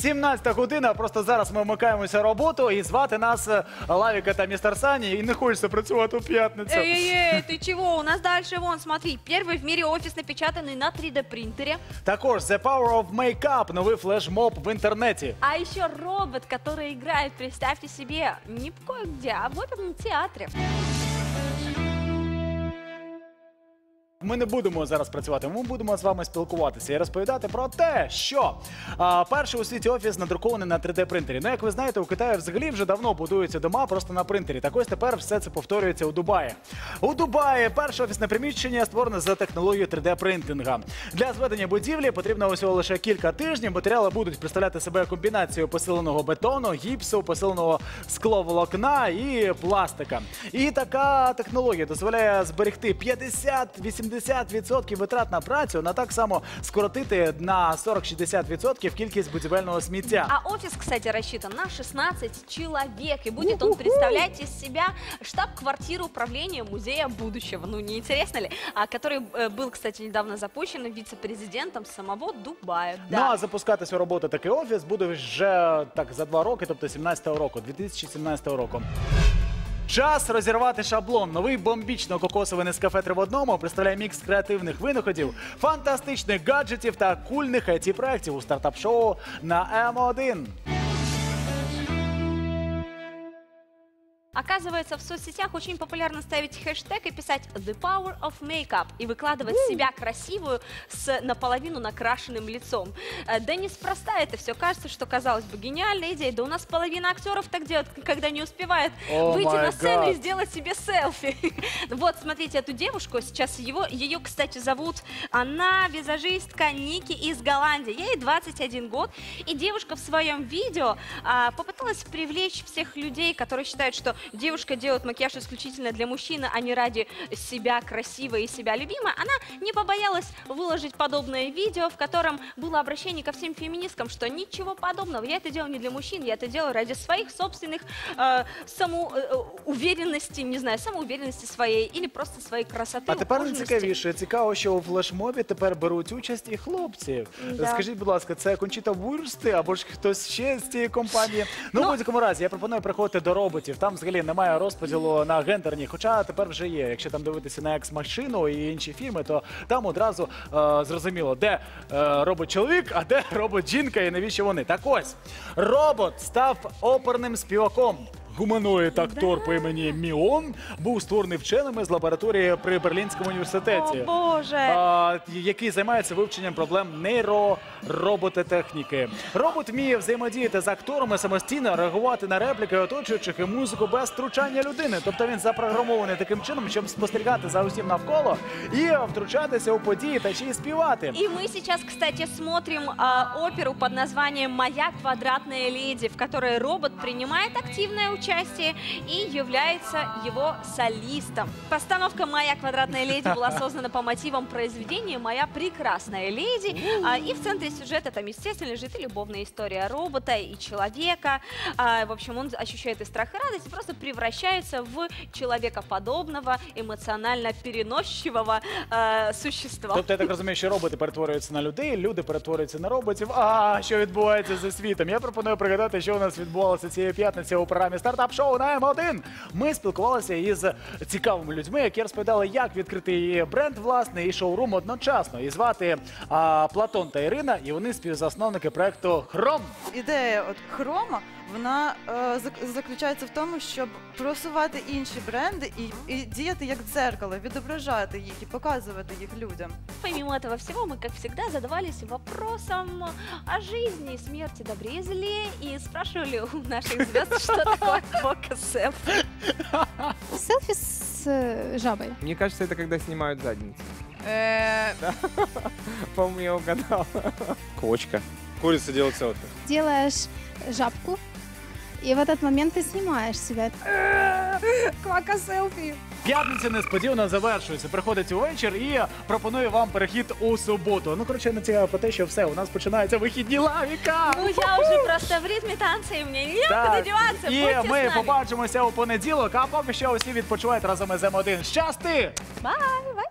17 година. Просто зараз ми вмикаємося в роботу і звати нас е, Лавіка та містер Сані. І не хочеться працювати у п'ятницю. Эй-эй-эй, ты чего? У нас дальше, вон, смотри, первый в мире офис, напечатанный на 3D принтере. Також The Power of Makeup, новий флешмоб в інтернеті. А еще робот, который играет, представьте себе, не кое-где, а в оперном театре. Ми не будемо зараз працювати. Ми будемо з вами спілкуватися і розповідати про те, що а, перший у світі офіс надрукований на 3D принтері. Ну, як ви знаєте, у Китаї взагалі вже давно будуються дома просто на принтері. Так ось тепер все це повторюється у Дубаї. У Дубаї перше офісне приміщення створене за технологією 3D принтинга. Для зведення будівлі потрібно усього лише кілька тижнів. Матеріали будуть представляти себе комбінацію посиленого бетону, гіпсу, посиленого скловолокна і пластика. І така технологія дозволяє зберегти 50-80% витрат на працю, на так само скоротити на 40-60% кількість будівельного сміття. А офис, кстати, рассчитан на 16 человек. И будет он представлять из себя штаб-квартиру управления Музея будущего. Ну, не интересно ли? А, который э, был, кстати, недавно запущен вице-президентом самого Дубая. Ну а запускатися у роботу такий офіс буде вже так за два роки, тобто 17-го року, 2017 року. Час розірвати шаблон. Новий бомбічно-кокосовий Нескафе три в одному представляє мікс креативних винаходів, фантастичних гаджетів та кульних it проєктів у стартап-шоу на М1. Оказывается, в соцсетях очень популярно ставить хэштег и писать «The power of makeup» и выкладывать себя красивую с наполовину накрашенным лицом. Э, Да неспроста это все. Кажется, что, казалось бы, гениальная идея. Да у нас половина актеров так делает, когда не успевает О выйти на сцену и гад. сделать себе селфи. Вот, смотрите, эту девушку сейчас его, ее, кстати, зовут она визажистка Ники из Голландии. Ей 21 год, и девушка в своем видео а, попыталась привлечь всех людей, которые считают, что девушка делает макияж исключительно для мужчины, а не ради себя красивой и себя любимой. Она не побоялась выложить подобное видео, в котором было обращение ко всем феминисткам, что ничего подобного. Я это делаю не для мужчин, я это делаю ради своих собственных э, самоуверенности, не знаю, самоуверенности своей или просто своей красоты. А тепер ухоженности. найцікавіше. Цікаво, що у флешмобі тепер беруть участь і хлопці. Да. Скажіть, будь ласка, це Кончіта Вурсти або ж хтось ще з цієї компанії? Ну, в Ну- будь-якому разі, я пропоную приходити до роботів. Там взагалі немає Розподілу на гендерні, хоча тепер вже є. Якщо там дивитися на екс-машину і інші фільми, то там одразу е, зрозуміло, де е, робот-чоловік, а де робот-жінка і навіщо вони. Так ось, робот став оперним співаком. Гуманоїд актор по імені Міон був створений вченими з лабораторії при Берлінському університеті. О, Боже! а, який займається вивченням проблем нейроробототехніки. Робот вміє взаємодіяти з акторами самостійно, реагувати на репліки оточуючих і музику без втручання людини. Тобто він запрограмований таким чином, щоб спостерігати за усім навколо і втручатися у події та ще й співати. И мы сейчас, кстати, смотрим а, оперу под названием «Моя квадратная леди», в которой робот принимает активное участие и является его солистом. Постановка «Моя квадратная леди» была создана по мотивам произведения «Моя прекрасная леди». А, и в центре сюжета там, естественно, лежит и любовная история робота и человека. А, в общем, он ощущает и страх, и радость, и просто превращается в человекоподобного, эмоционально переносчивого а, существа. Тобто я так розумію, що роботи перетворюються на людей, люди перетворюються на роботів. А що відбувається зі світом? Я пропоную пригадати, що у нас відбувалося цієї п'ятниці у програмі стартап Шоу на М1. Ми спілкувалися із цікавими людьми, які розповідали, як відкрити її бренд власне і шоурум одночасно. І звати а, Платон та Ірина, і вони співзасновники проекту Хром. ідея от хрома вона е, зак- заключається в тому, щоб просувати інші бренди і, і діяти як дзеркало, відображати їх і показувати їх людям. Помимо этого всего, мы, как всегда, задавались вопросом о жизни и смерти, добре и зле, и спрашивали у наших звезд, что такое КСФ. Селфи с э, жабой. Мне кажется, это когда снимают задницу. Э, По-моему, я угадал. Кочка. Курица делает селфи. Делаешь жабку, и в этот момент ты снимаешь себя. Квака селфи. П'ятниця несподівано завершується. Приходить увечір і пропонує вам перехід у суботу. Ну коротше, не цікаво про те, що все у нас починаються вихідні лавіка. Ну, я уже просто в ритме танца, и мне некуда деваться, І ми побачимося у понеділок. А поки що усі відпочивають разом із М1. Щасти! Бай, бай.